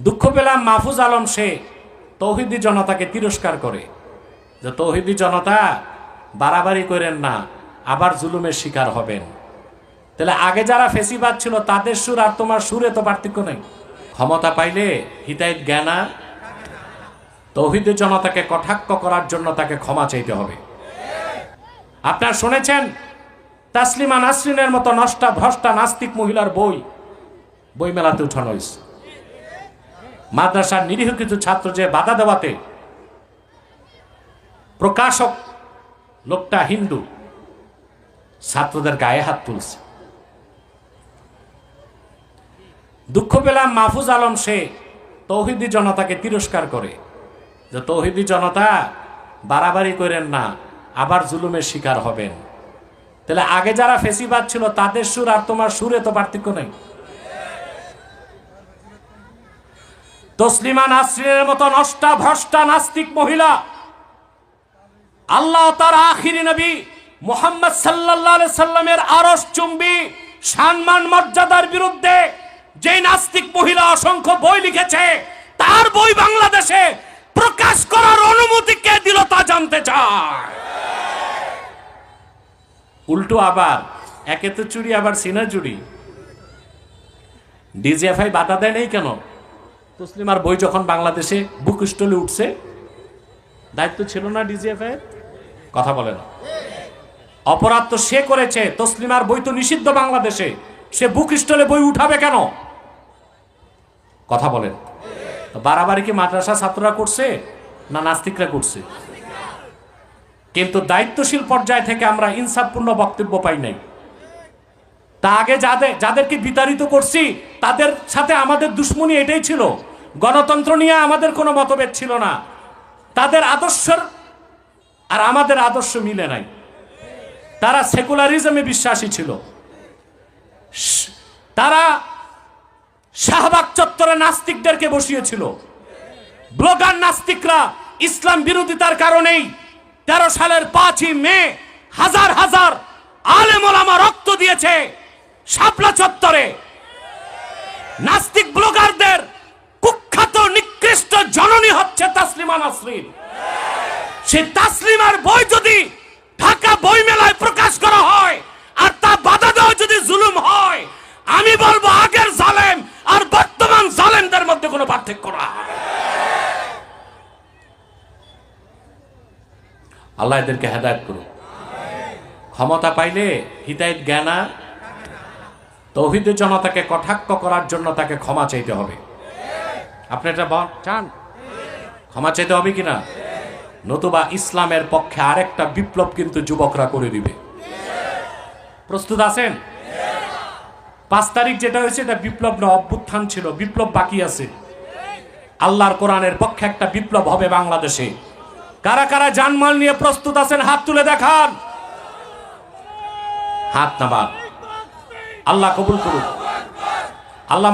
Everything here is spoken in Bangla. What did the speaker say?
দুঃখ পেলাম মাহফুজ আলম সে তৌহিদি জনতাকে তিরস্কার করে। যে তৌহিদি জনতা বাড়াবাড়ি করেন না, আবার জুলুমের শিকার হবেন। তাহলে আগে যারা ফেসিবাদ ছিল, তাদের সুর আর তোমার সুরে তো পার্থক্য নেই। ক্ষমতা পাইলে হিতায়ত জ্ঞানা তৌহিদি জনতাকে কটাক্ষ করার জন্য তাকে ক্ষমা চাইতে হবে। আপনার শুনেছেন, তাসলিমা নাসরিনের মতো নষ্টা ভ্রষ্টা নাস্তিক মহিলার বই, বইমেলাতে উঠানো হয়েছে। মাদ্রাসার নিরীহ কিছু ছাত্র যে বাধা দেওয়াতে প্রকাশক লোকটা হিন্দু, ছাত্রদের গায়ে হাত তুলছে। দুঃখ পেলাম মাহফুজ আলম সে তৌহিদি জনতাকে তিরস্কার করে যে তৌহিদি জনতা বাড়াবাড়ি করেন না, আবার জুলুমের শিকার হবেন। তাহলে আগে যারা ফেসিবাদ ছিল, তাদের সুর আর তোমার সুরে তো পার্থক্য নেই। তসলিমা নাসরিনের মতো নষ্টা ভ্রষ্টা নাস্তিক মহিলা। আল্লাহ তার আখিরি নবী মোহাম্মদ আলাইহি সাল্লামের আরস চুম্বি সম্মান মর্যাদার বিরুদ্ধে যে নাস্তিক মহিলা অসংখ্য বই লিখেছে, তার বই বাংলাদেশে প্রকাশ করার অনুমতি কে দিল তা জানতে চায়। উল্টো আবার, একে তো চুরি, আবার সিনা চুরি। ডিজিএফআই বাধা দেয় নেই কেন? তসলিমার বই যখন বাংলাদেশে বুক স্টলে উঠছে, দায়িত্ব ছিল না ডিজিএফআই কথা বলে না। অপরাধ তো সে করেছে তসলিমার বই তো নিষিদ্ধ বাংলাদেশে। সে বুক স্টলে বই উঠাবে কেন? কথা বলেন বাড়াবাড়ি কি মাদ্রাসা ছাত্ররা করছে, না নাস্তিকরা করছে? কিন্তু দায়িত্বশীল পর্যায় থেকে আমরা ইনসাফপূর্ণ বক্তব্য পাই নাই। তা আগে যাদের যাদেরকে বিতাড়িত করছি, তাদের সাথে আমাদের দুশ্মনী এটাই ছিল। গণতন্ত্র নিয়ে আমাদের কোনো মতভেদ ছিল না। তাদের আদর্শের আর আমাদের আদর্শ মিলে নাই। তারা সেকুলারিজমে বিশ্বাসী ছিল। তারা শাহবাগ চত্বরে নাস্তিকদেরকে বসিয়েছিল। ব্লগার নাস্তিকরা ইসলাম বিরোধিতার কারণেই তেরো সালের পাঁচই মে হাজার হাজার আলেমোলামা রক্ত দিয়েছে শাপলা চত্বরে। নাস্তিক ব্লগারদের তাসলিমা নাসরিন সে তাসলিমার বই যদি ঢাকা বই মেলায় প্রকাশ করা হয় আর তা বাধা দেওয়া যদি জুলুম হয়, আমি বলব আগের জালেম আর বর্তমান জালেমদের মধ্যে কোনো পার্থক্য না। আল্লাহ এদেরকে হেদায়ত করুন ক্ষমতা পাইলে হিতায়ত জ্ঞানা তৌহিদের জনতাকে কটাক্ষ করার জন্য তাকে ক্ষমা চাইতে হবে। আপনি এটা চান? ক্ষমা চাইতে হবে কিনা? নতুবা ইসলামের পক্ষে আরেকটা বিপ্লব কিন্তু যুবকরা করে দিবে। প্রস্তুত আছেন? পাঁচ তারিখ যেটা হয়েছে, এটা বিপ্লব না অভ্যুত্থান ছিল, বিপ্লব বাকি আছে। আল্লাহর কোরআনের পক্ষে একটা বিপ্লব হবে বাংলাদেশে। কারা কারা জানমাল নিয়ে প্রস্তুত আছেন, হাত তুলে দেখান। হাত নামান। আল্লাহ কবুল করুন আল্লাহ